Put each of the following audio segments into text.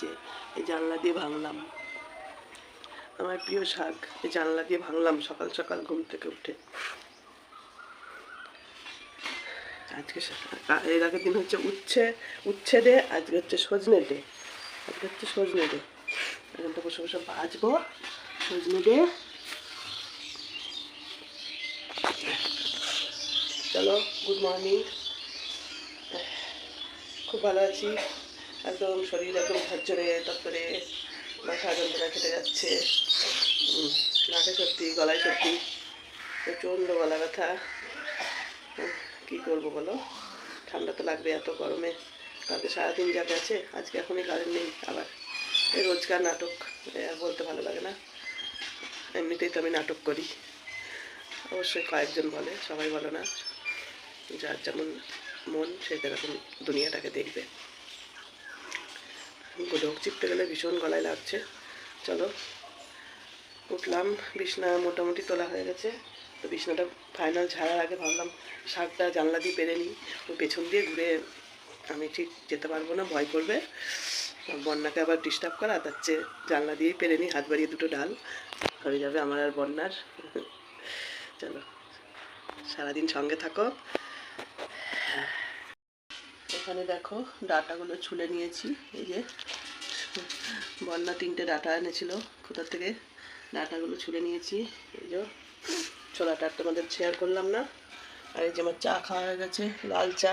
যে এই জানলা দিয়ে ভাঙলাম। আমার প্রিয় শাক, এই জানলা দিয়ে ভাঙলাম সকাল সকাল ঘুম থেকে উঠে। আজকে এর আগের দিন হচ্ছে উচ্ছে উচ্ছে ডে আজকে হচ্ছে সজনে ডে আজকে হচ্ছে সজনে ডে এখানটা বসে বসে বাজবো। সজনে ডে চলো গুড মর্নিং খুব ভালো আছি। একদম শরীর একদম ঝরঝরে তত্তরে মাথা যন্ত্রণা কেটে যাচ্ছে নাকে সত্যি গলায় সত্যি প্রচণ্ড গলা ব্যথা। কী করব বলো? ঠান্ডা তো লাগবে এত গরমে। কালকে সারাদিন যা গেছে আজকে এখনই কারেন্ট নেই, আবার এই রোজকার নাটক আর বলতে ভালো লাগে না। এমনিতেই তো আমি নাটক করি। অবশ্যই কয়েকজন বলে, সবাই বলো না। যার যেমন মন, সে যেরকম দুনিয়াটাকে দেখবে। ঢোক চিপতে গেলে ভীষণ গলায় লাগছে। চলো, উঠলাম, বিছনা মোটামুটি তোলা হয়ে গেছে। তো বিছনাটা ফাইনাল ঝাড়ার আগে ভাবলাম শাকটা জানলা দিয়ে পেরে নিই। ওই পেছন দিয়ে ঘুরে আমি ঠিক যেতে পারব না, ভয় করবে। বন্যাকে আবার ডিস্টার্ব করা, তার চেয়ে জানলা দিয়েই পেরে নিই, হাত বাড়িয়ে দুটো ডাল। হয়ে যাবে আমার আর বন্যার। চলো, সারাদিন সঙ্গে থাকো। এখানে দেখো, ডাটাগুলো ছুলে নিয়েছি। এই যে, বন্যা তিনটে ডাটা এনেছিল কোথা থেকে ডাটাগুলো ছুলে নিয়েছি। এই যে ছোলাটা তোমাদের শেয়ার করলাম না। আর এই যে আমার চা খাওয়া হয়ে গেছে, লাল চা।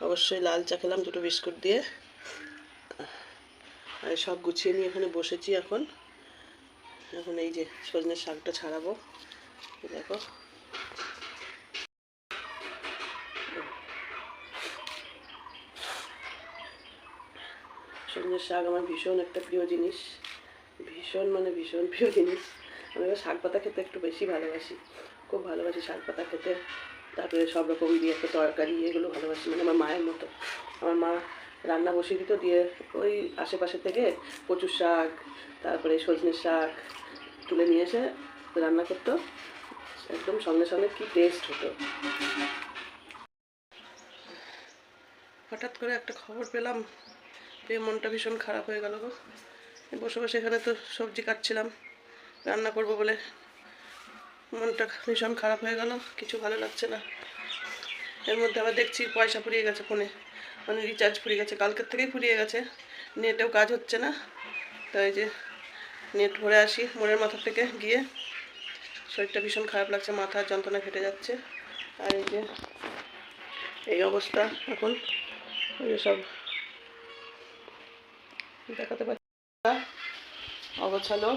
অবশ্যই লাল চা খেলাম দুটো বিস্কুট দিয়ে। আর সব গুছিয়ে নিয়ে এখানে বসেছি এখন। এখন এই যে সজনের শাকটা ছাড়াবো। দেখো। সজনের শাক আমার ভীষণ একটা প্রিয় জিনিস। ভীষণ মানে ভীষণ প্রিয় জিনিস। আমি শাক পাতা খেতে একটু বেশি ভালোবাসি। খুব ভালোবাসি শাক পাতা খেতে। তারপরে সব রকম দিয়ে একটা তরকারি, এগুলো ভালোবাসি মানে আমার মায়ের মতো। আমার মা রান্না বসিয়ে দিত দিয়ে ওই আশেপাশে থেকে কচুর শাক, তারপরে সজনের শাক তুলে নিয়ে এসে রান্না করতো। একদম সঙ্গে সঙ্গে কি টেস্ট হতো। হঠাৎ করে একটা খবর পেলাম পেয়ে মনটা ভীষণ খারাপ হয়ে গেল গো। বসে বসে এখানে তো সবজি কাটছিলাম, রান্না করব বলে মনটা ভীষণ খারাপ হয়ে গেল, কিছু ভালো লাগছে না। এর মধ্যে আবার দেখছি পয়সা ফুরিয়ে গেছে ফোনে মানে রিচার্জ ফুরিয়ে গেছে, কালকের থেকেই ফুরিয়ে গেছে নেটেও কাজ হচ্ছে না। তাই যে নেট ভরে আসি মনের মাথা থেকে গিয়ে, শরীরটা ভীষণ খারাপ লাগছে মাথার যন্ত্রণা ফেটে যাচ্ছে। আর এই যে, এই অবস্থা এখন ওই সব দেখাতে পারছি। অগোছালো।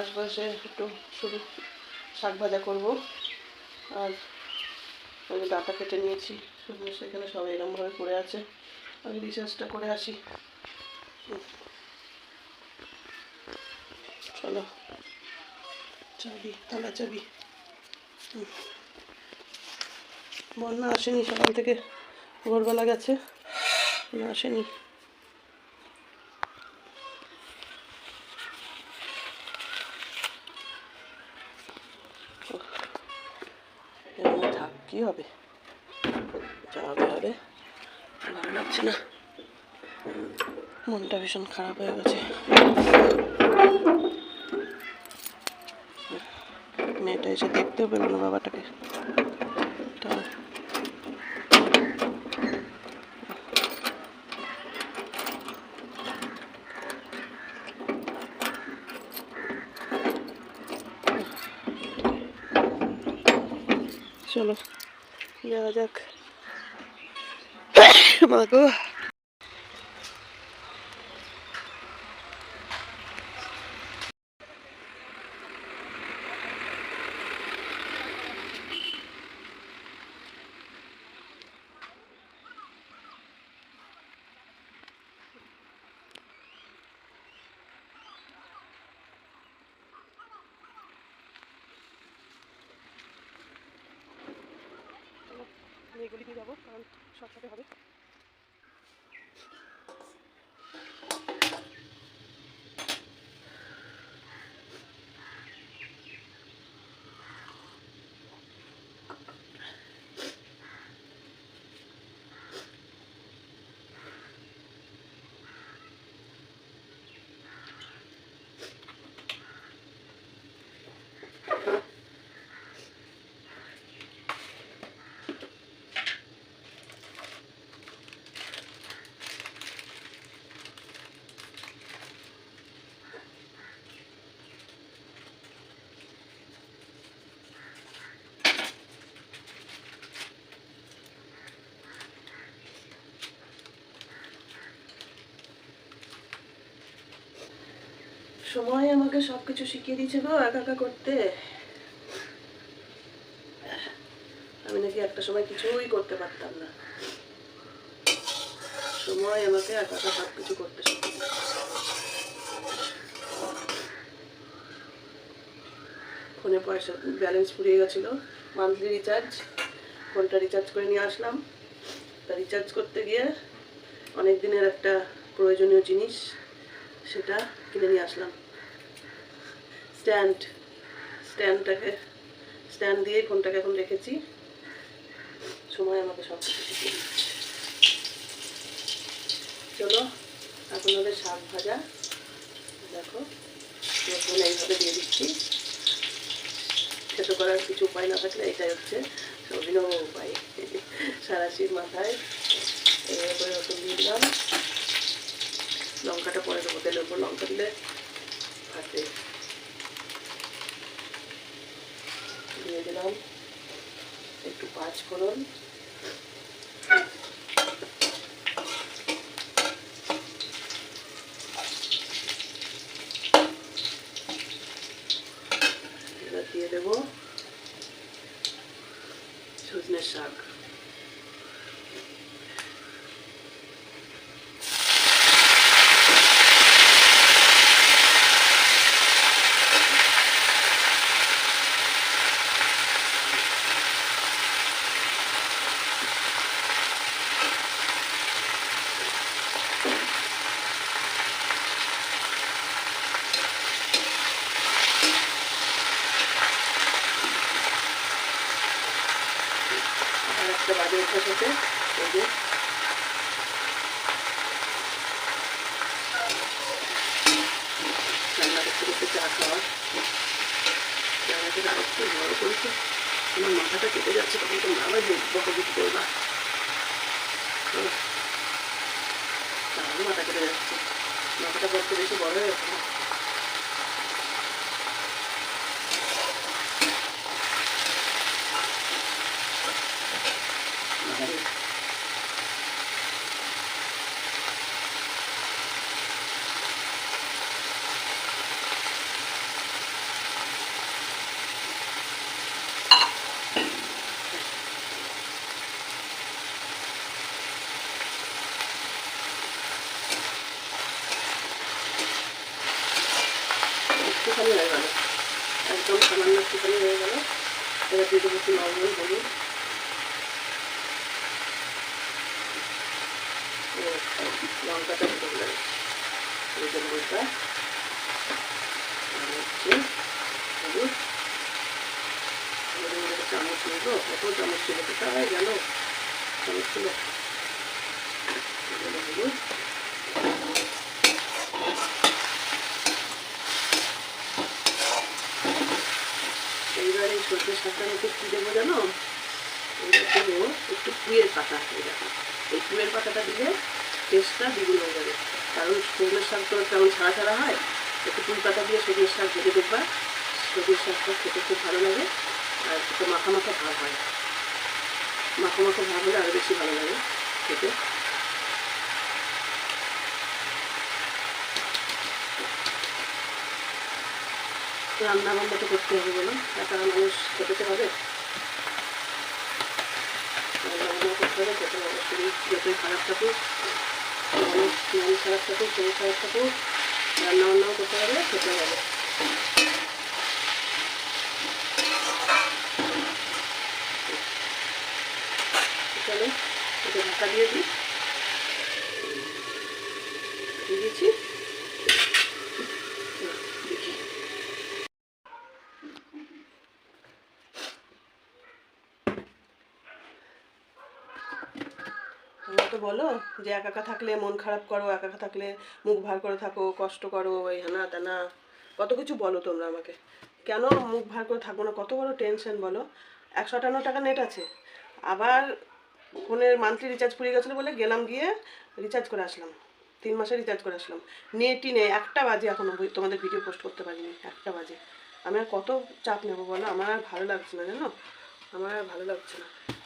আশপাশে একটু শুধু শাক ভাজা করব। আর ওই যে ডাটা কেটে নিয়েছি সেখানে সব এরকমভাবে পড়ে আছে। আমি রিচার্জটা করে আসি। চলো। চাবি, তালা চাবি। বন্যা আসেনি সকাল থেকে ভোরবেলা গেছে। না আসেনি থাক কি হবে যা হবে ভালো লাগছে না মনটা ভীষণ খারাপ হয়ে গেছে মেয়েটা এসে দেখতেও পেল না বাবাটাকে তা চলো যাওয়া যাক। মা あっ。সময় আমাকে সব কিছু শিখিয়ে দিয়েছে গো, একা একা করতে। আমি নাকি একটা সময় কিছুই করতে পারতাম না। সময় আমাকে একা একা সব কিছু করতে শিখিয়ে ফোনে পয়সা, ব্যালেন্স ফুরিয়ে গেছিল। মান্থলি রিচার্জ, ফোনটা রিচার্জ করে নিয়ে আসলাম। তা রিচার্জ করতে গিয়ে অনেক দিনের একটা প্রয়োজনীয় জিনিস, সেটা কিনে নিয়ে আসলাম। স্ট্যান্ড স্ট্যান্ডটাকে স্ট্যান্ড দিয়ে ফোনটাকে এখন রেখেছি। সময় আমাকে সব কিছু চলো, এখন হবে শাক ভাজা। দেখো রসুন এইভাবে দিয়ে দিচ্ছি। খেতে করার কিছু উপায় না থাকলে এটাই হচ্ছে অভিনব উপায়। সারাশির মাথায়। এইভাবে রসুন দিয়ে দিলাম। লঙ্কাটা পরে দেবো, তেলের উপর লঙ্কা দিলে ভাতে। দিয়ে দিলাম একটু পাঁচ ফোড়ন। দিয়ে দেবো সজনের শাক। করতে করতে চা খাওয়া জায়গাটা আরেকটু বড় করেছে আমার মাথাটা কেটে যাচ্ছে তখন তোমরা আবার বকবিট করবা মাথা কেটে যাচ্ছে মাথাটা বড্ড বেশি বড় হয়ে যাচ্ছে। একটুখানি হয়ে গেল। একদম সামান্য একটুখানি হয়ে গেল। এবার দিয়ে দেবো একটু লবণ হলুদ লঙ্কাটা গেল এই যে লঙ্কা হচ্ছে হলুদ। চামচ নিল কত চামচ ছিল কোথায় গেল চামচ ছিল এই যে হলুদ এইবার শাকটার মধ্যে কী দেবো জানো? এইবার দেবো একটু পুয়ের পাতা এই দেখো এই পুয়ের পাতাটা দিলে টেস্টটা দ্বিগুণ হয়ে যাবে। কারণ সজনের শাক তো কেমন ছাড়া ছাড়া হয়। একটু পুঁই পাতা দিয়ে সজনের শাক ভেজে দেখবা সজনের শাকটা খেতে খুব ভালো লাগে আর একটু মাখা মাখা ভাব হয়। মাখা মাখা ভাব হলে আরও বেশি ভালো লাগে খেতে। রান্না বান্না তো করতে হবে বলো একা মানুষ খেতে হবে রান্না করতে হবে, খেতে শরীর যতই খারাপ থাকুক, মানুষ মন খারাপ থাকুক, শরীর খারাপ থাকুক রান্না বান্নাও করতে হবে খেতে হবে চলো এটা ঢাকা দিয়ে দিই। দিয়ে দিয়েছি দেখি তোমরা তো বলো যে একা একা থাকলে মন খারাপ করো একা একা থাকলে মুখ ভার করে থাকো, কষ্ট করো এই হানা তেনা। কত কিছু বলো তোমরা আমাকে। কেন মুখ ভার করে থাকব না? কত বড় টেনশন বলো? একশো আটান্ন টাকা নেট আছে। আবার ফোনের মান্থলি রিচার্জ পুড়ে গেছিল বলে গেলাম গিয়ে রিচার্জ করে আসলাম। তিন মাসে রিচার্জ করে আসলাম। নেটই নেই। একটা বাজে এখনও বই- তোমাদের ভিডিও পোস্ট করতে পারিনি। একটা বাজে। আমি আর কত চাপ নেব বলো? আমার আর ভালো লাগছে না, জানো? আমার আর ভালো লাগছে না।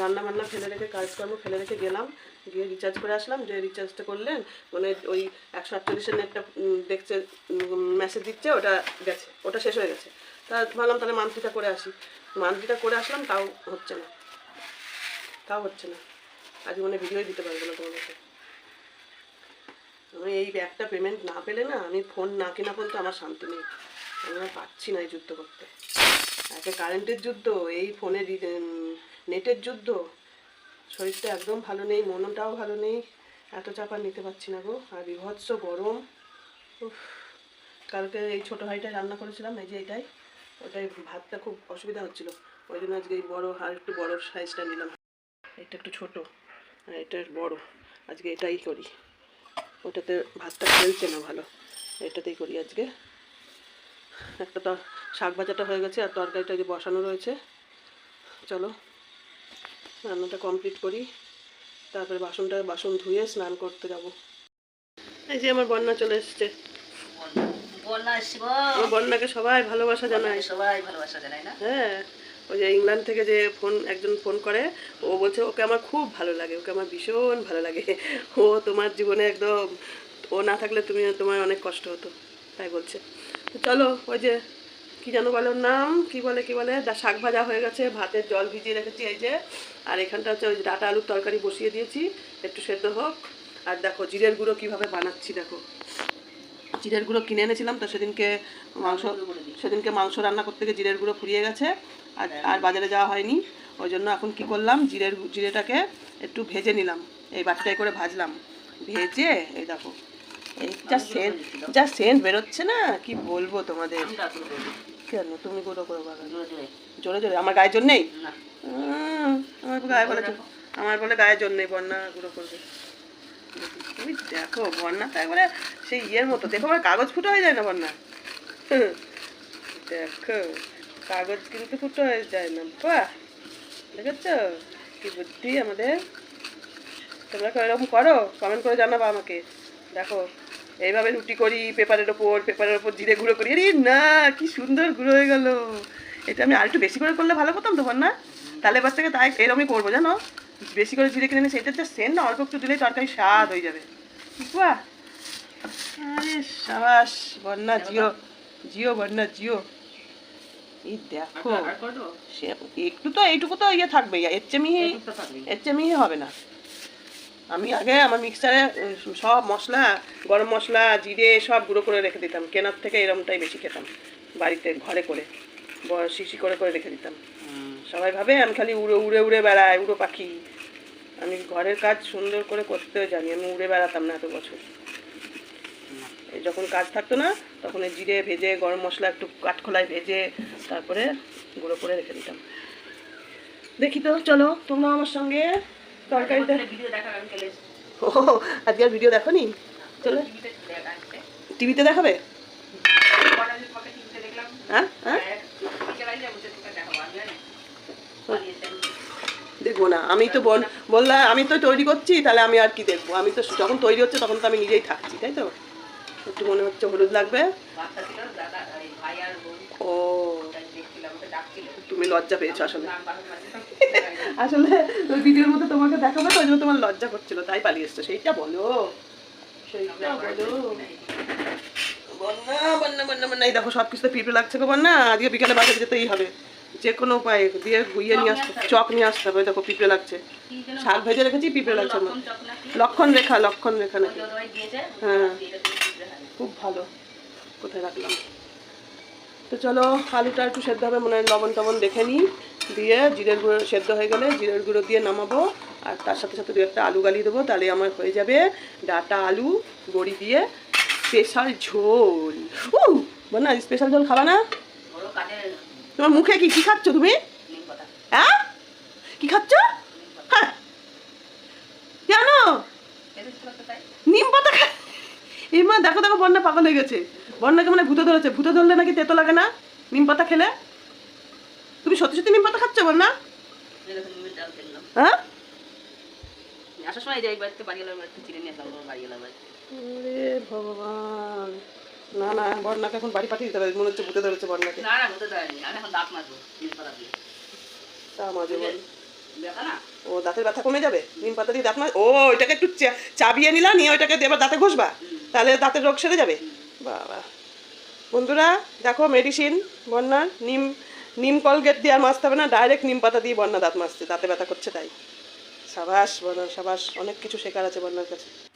রান্না বান্না ফেলে রেখে কাজকর্ম ফেলে রেখে গেলাম। গিয়ে রিচার্জ করে আসলাম, যে রিচার্জটা করলেন মানে ওই একশো আটচল্লিশের নেটটা দেখছে মেসেজ দিচ্ছে, ওটা গেছে, ওটা শেষ হয়ে গেছে। তা ভাবলাম তাহলে মান্থলিটা করে আসি। মান্থলিটা করে আসলাম, তাও হচ্ছে না। তাও হচ্ছে না। আজ মনে ভিডিওই দিতে পারব না তোমাদেরকে আমি এই একটা পেমেন্ট না পেলে না, আমি ফোন না কেনা পর্যন্ত আমার শান্তি নেই। আমি আর পারছি না এই যুদ্ধ করতে। একে কারেন্টের যুদ্ধ, এই ফোনের নেটের যুদ্ধ। শরীরটা একদম ভালো নেই, মনটাও ভালো নেই। এত চাপা নিতে পারছি না গো। আর বিভৎস গরম। উফ, কালকে এই ছোটো হাঁড়িটায় রান্না করেছিলাম, এই যে এটাই। ওটাই ভাতটা খুব অসুবিধা হচ্ছিল। ওই জন্য আজকে এই বড়ো আর একটু বড়ো সাইজটা নিলাম। এটা একটু ছোটো, আর এটা বড়। আজকে এটাই করি। ওটাতে ভাতটা ফেলছে না ভালো। এটাতেই করি আজকে। একটা তো শাক ভাজাটা হয়ে গেছে আর তরকারিটা যে বসানো রয়েছে। চলো রান্নাটা কমপ্লিট করি। তারপরে বাসনটা বাসন ধুয়ে স্নান করতে যাব। এই যে আমার বন্যা চলে এসছে। বন্যাকে সবাই ভালোবাসা জানায়। সবাই ভালোবাসা জানাই না? হ্যাঁ ওই যে ইংল্যান্ড থেকে যে ফোন একজন ফোন করে ও বলছে ওকে আমার খুব ভালো লাগে ওকে আমার ভীষণ ভালো লাগে। ও তোমার জীবনে একদম ও না থাকলে তুমি তোমার অনেক কষ্ট হতো। তাই বলছে। তো চলো, ওই যে, কি যেন বলে নাম, কি বলে কি বলে, দা শাক ভাজা হয়ে গেছে, ভাতের জল ভিজিয়ে রেখেছি এই যে। আর এখানটা হচ্ছে ওই যে ডাটা আলুর তরকারি বসিয়ে দিয়েছি, একটু সেদ্ধ হোক। আর দেখো, জিরের গুঁড়ো কীভাবে বানাচ্ছি, দেখো। জিরের গুঁড়ো কিনে এনেছিলাম, তো সেদিনকে মাংস সেদিনকে মাংস রান্না করতে গিয়ে জিরের গুঁড়ো ফুরিয়ে গেছে। আর আর বাজারে যাওয়া হয়নি। ওই জন্য এখন কি করলাম, জিরের জিরেটাকে একটু ভেজে নিলাম। এই বাটিটাই করে ভাজলাম। ভেজে, এই দেখো যা সেন্ট যা সেন্ট বেরোচ্ছে না? কি বলব তোমাদের? বলি, কেন তুমি গুঁড়ো করে বাগান জোরে জোরে। জোরে জোরে। আমার গায়ের জন্যেই না। উম, আমার গায়ে বলে আমার বলে গায়ের জন্যই বন্যা গুঁড়ো করবে। তুমি দেখো বন্যা তো একবারে সেই ইয়ের মতো। দেখো আমার কাগজ ফুটো হয়ে যায় না বন্যা? দেখো কাগজ কিন্তু ফুটো হয়ে যায় না। বাহ! দেখেছ? কি বুদ্ধি আমাদের। তোমরা এরকম করো? কমেন্ট করে জানাবা আমাকে। দেখো। এইভাবে রুটি করি পেপারের ওপর পেপারের ওপর জিরে গুঁড়ো করি। আরে না কি সুন্দর গুঁড়ো হয়ে গেল। এটা আমি আর একটু বেশি করে করলে ভালো করতাম তো না? তাহলে এবার থেকে তাই এরকমই করব জানো? বেশি করে জিরে কিনে নিয়ে সেটার যে সেন না অল্প একটু দিলেই তরকারি স্বাদ হয়ে যাবে। বাহ! আরে সাবাস বন্যা জিও। জিও বন্যা জিও। এই দেখো সে একটু তো এইটুকু তো ইয়ে থাকবেই এর চেয়ে মিহি এর চেয়ে মিহি হবে না। আমি আগে আমার মিক্সারে সব মশলা গরম মশলা জিরে সব গুঁড়ো করে রেখে দিতাম। কেনার থেকে এরমটাই বেশি খেতাম বাড়িতে ঘরে করে শিশি করে করে রেখে দিতাম। সবাই ভাবে আমি খালি উড়ে উড়ে উড়ে বেড়াই উড়ো পাখি। আমি ঘরের কাজ সুন্দর করে করতেও জানি আমি উড়ে বেড়াতাম না এত বছর। যখন কাজ থাকতো না তখন এই জিরে ভেজে গরম মশলা একটু কাঠখোলায় ভেজে তারপরে গুঁড়ো করে রেখে দিতাম। দেখি তো চলো তোমরা আমার সঙ্গে এসেছি। ও আজকে আর ভিডিও দেখো নি চলো। টিভিতে দেখাবে? হ্যাঁ হ্যাঁ। হ্যাঁ, দেখাবো, না। আমি তো বল বললাম আমি তো তৈরি করছি তাহলে আমি আর কি দেখব? আমি তো যখন তৈরি হচ্ছে তখন তো আমি নিজেই থাকছি তাই তো? একটু মনে হচ্ছে হলুদ লাগবে। ও ওটাই দেখছিলাম, ওটা ডাকছিল। তুমি লজ্জা পেয়েছ আসলে। আসলে ওই ভিডিওর মধ্যে তোমাকে দেখাবে তো ওই জন্য তোমার লজ্জা করছিল তাই পালিয়ে এসছো। সেইটা বলো। সেইটা বলো। বন্যা বন্যা বন্যা বন্যা। এই দেখো সব কিছু তো পিঁপড়ে লাগছে গো বন্যা। আজকে বিকালে বাজারে যেতেই হবে। যে কোনো উপায়ে দিয়ে গুইয়ে নিয়ে আসতে চক নিয়ে আসতে হবে। দেখো পিঁপড়ে লাগছে। শাক ভেজে রেখেছি পিঁপড়ে লাগছে আমার। লক্ষণ রেখা লক্ষণ রেখা নাকি? হয়। খুব ভালো। কোথায় রাখলাম? তো চলো আলুটা একটু সেদ্ধ হবে, মনে হয় লবণ টবণ দেখে নিই। দিয়ে জিরের গুঁড়ো সেদ্ধ হয়ে গেলে জিরের গুঁড়ো দিয়ে নামাবো। আর তার সাথে সাথে দু একটা আলু গালিয়ে দেবো তাহলে আমার হয়ে যাবে ডাটা আলু, বড়ি দিয়ে স্পেশাল ঝোল। উ না স্পেশাল ঝোল খাবা না? তোমার মুখে কি, কী খাচ্ছ তুমি? হ্যাঁ? কি খাচ্ছ? হ্যাঁ। কেন। নিম পাতা খা এই মা, দেখো দেখো, বন্যা পাগল হয়ে গেছে। বন্যাকে মানে ভূতে ধরেছে। ভূতে ধরলে নাকি তেতো লাগে না? নিম পাতা খেলে? তুমি সত্যি সত্যি নিম পাতা খাচ্ছ বন্যা ফেললাম। হ্যাঁ? আসার সময় এই যে এই বাড়িতে বাড়ি এলাম চিড়ে নিয়ে আসলাম বাড়ি এলাম ভগবান। না না এখন বাড়ি পাঠিয়ে দিতে হবে। মনে হচ্ছে ভূতে ধরেছে না না আমি এখন দাঁত মাজবো নিম পাতা দিয়ে। তা মাঝে বল। না? ও দাঁতের ব্যথা কমে যাবে? নিম পাতা দিয়ে দাঁত মাজ ও ওইটাকে একটু চাবিয়ে নিলা নিয়ে ওইটাকে দিয়ে এবার দাঁতে ঘষবা। তাহলে দাঁতের রোগ সেরে যাবে। বাবা। বন্ধুরা, দেখো মেডিসিন বন্যার নিম নিম কলগেট দিয়ে আর মাজতে হবে না ডাইরেক্ট নিম পাতা দিয়ে বন্যা দাঁত মাজছে দাঁতে ব্যথা করছে তাই। সাবাস বন্যা সাবাস, অনেক কিছু শেখার আছে বন্যার কাছে।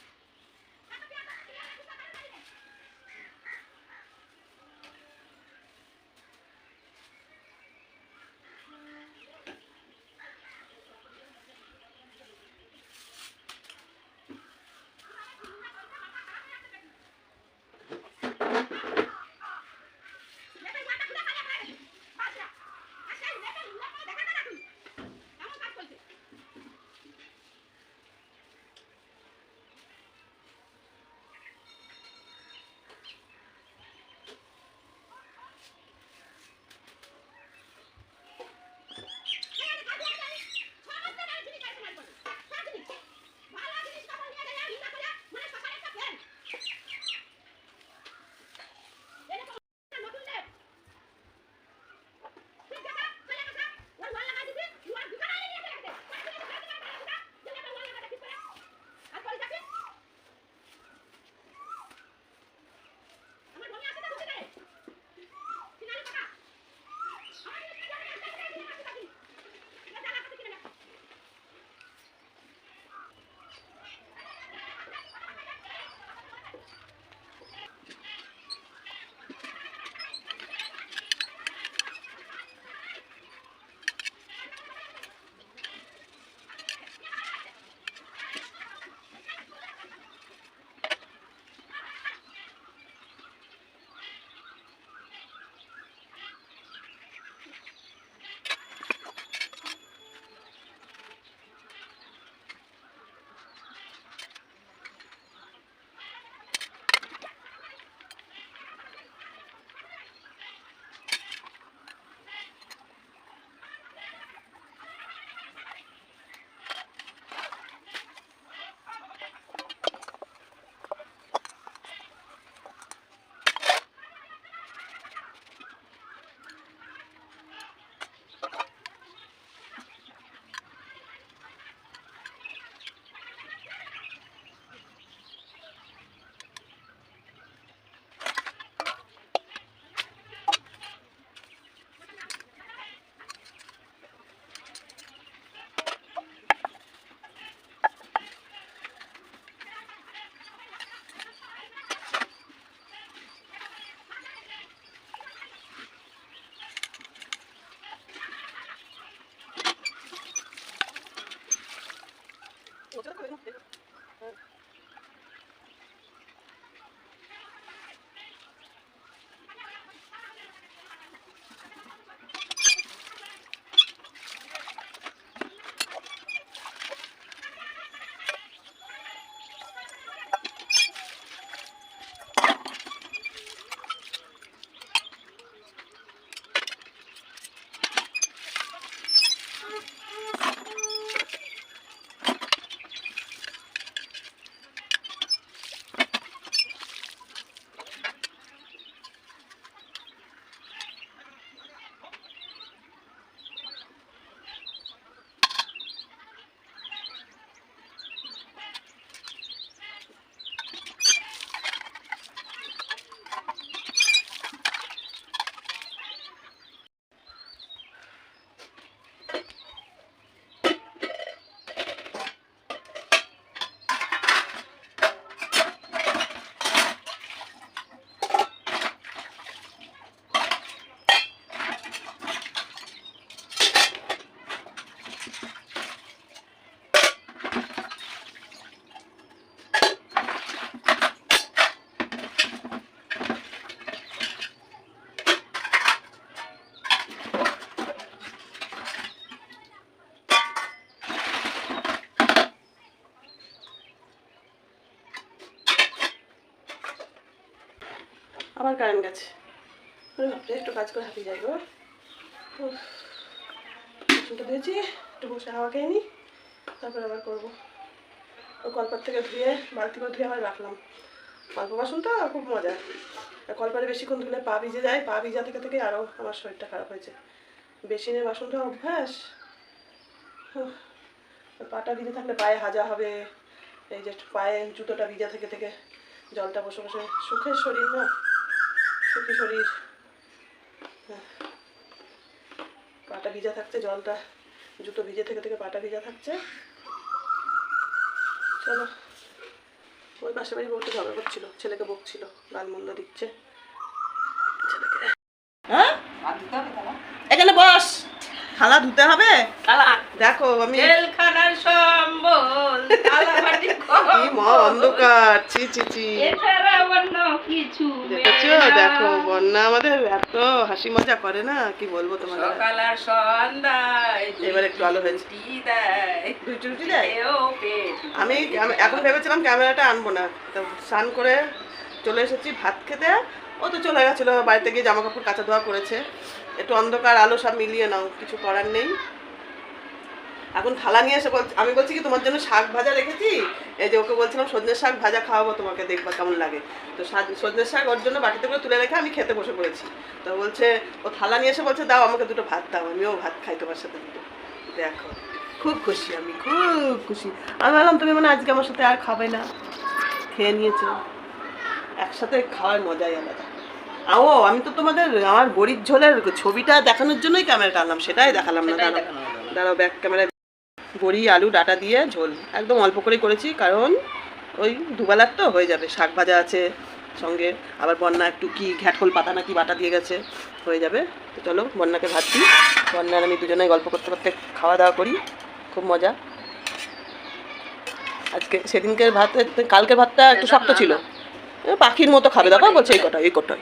কারেন্ট গেছে। একটু কাজ করে হাঁপিয়ে গো। বাসনটা দিয়েছি, একটু বসে হাওয়া খেয়ে নিই তারপর আবার করব। ও কলপার থেকে ধুয়ে, বালতি করে ধুয়ে আবার রাখলাম। অল্প বাসন তো, খুব মজা। কলপারে বেশিক্ষণ ধুলে পা ভিজে যায়, পা ভিজা থেকে থেকে আরও আমার শরীরটা খারাপ হয়েছে। বেসিনের বাসনটা অভ্যাস। পাটা ভিজে থাকলে পায়ে হাজা হবে। এই যে পায়ে জুতোটা ভিজা থেকে থেকে, জলটা বসে বসে, সুখের শরীর না। সুখী শরীর। পাটা ভিজা থাকছে জলটা জুতো ভিজে থেকে থেকে পাটা ভিজা থাকছে। চলো। ওই পাশে বাড়ি বউটা ঝগড়া করছিল ছেলেকে বকছিল গাল মন্দ দিচ্ছে। হ্যাঁ? এখানে বস। থালা ধুতে হবে? দেখো আমি সম্বল কি মা অন্ধকার? ছি ছি ছি। কিছু দেখেছ? দেখো বন্যা আমাদের এত হাসি মজা করে না? কি বলব তোমাদের? সকাল আর সন্ধ্যায় এবার একটু আলো হয়েছে। রুটি দেয়। আমি এখন ভেবেছিলাম ক্যামেরাটা আনব না। তো স্নান করে চলে এসেছি ভাত খেতে। ও তো চলে গেছিল বাড়িতে গিয়ে জামা কাপড় কাচা ধোয়া করেছে। একটু অন্ধকার আলো সব মিলিয়ে নাও কিছু করার নেই। এখন থালা নিয়ে এসে বলছি আমি বলছি কি তোমার জন্য শাক ভাজা রেখেছি? এই যে ওকে বলছিলাম সজনের শাক ভাজা খাওয়াবো তোমাকে দেখবা কেমন লাগে। তো সাজ- সজনের শাক ওর জন্য বাটিতে করে তুলে রেখে আমি খেতে বসে পড়েছি। তো বলছে ও থালা নিয়ে এসে বলছে দাও আমাকে দুটো ভাত দাও আমিও ভাত খাই তোমার সাথে দুটো। দেখো খুব খুশি আমি খুব খুশি। আমি ভাবলাম তুমি মানে আজকে আমার সাথে আর খাবে না। খেয়ে নিয়েছো। একসাথে খাওয়ার মজাই আলাদা। ও আমি তো তোমাদের আমার বড়ির ঝোলের ছবিটা দেখানোর জন্যই ক্যামেরাটা আনলাম সেটাই দেখালাম না দাঁড়াও। দাঁড়াও। ব্যাক ক্যামেরা বড়ি, আলু, ডাটা দিয়ে ঝোল। একদম অল্প করেই করেছি, কারণ ওই দুবেলার তো হয়ে যাবে। শাক ভাজা আছে সঙ্গে, আবার বন্যা একটু কি ঘ্যাটকল পাতা নাকি বাটা দিয়ে গেছে, হয়ে যাবে। তো চলো, বন্যাকে ভাত দিই। বন্যা আর আমি দুজনে গল্প করতে করতে খাওয়া দাওয়া করি। খুব মজা। আজকে সেদিনকের ভাত, কালকের ভাতটা একটু শক্ত ছিল। পাখির মতো খাবে, দেখো, বলছে এই কটাই এই কটাই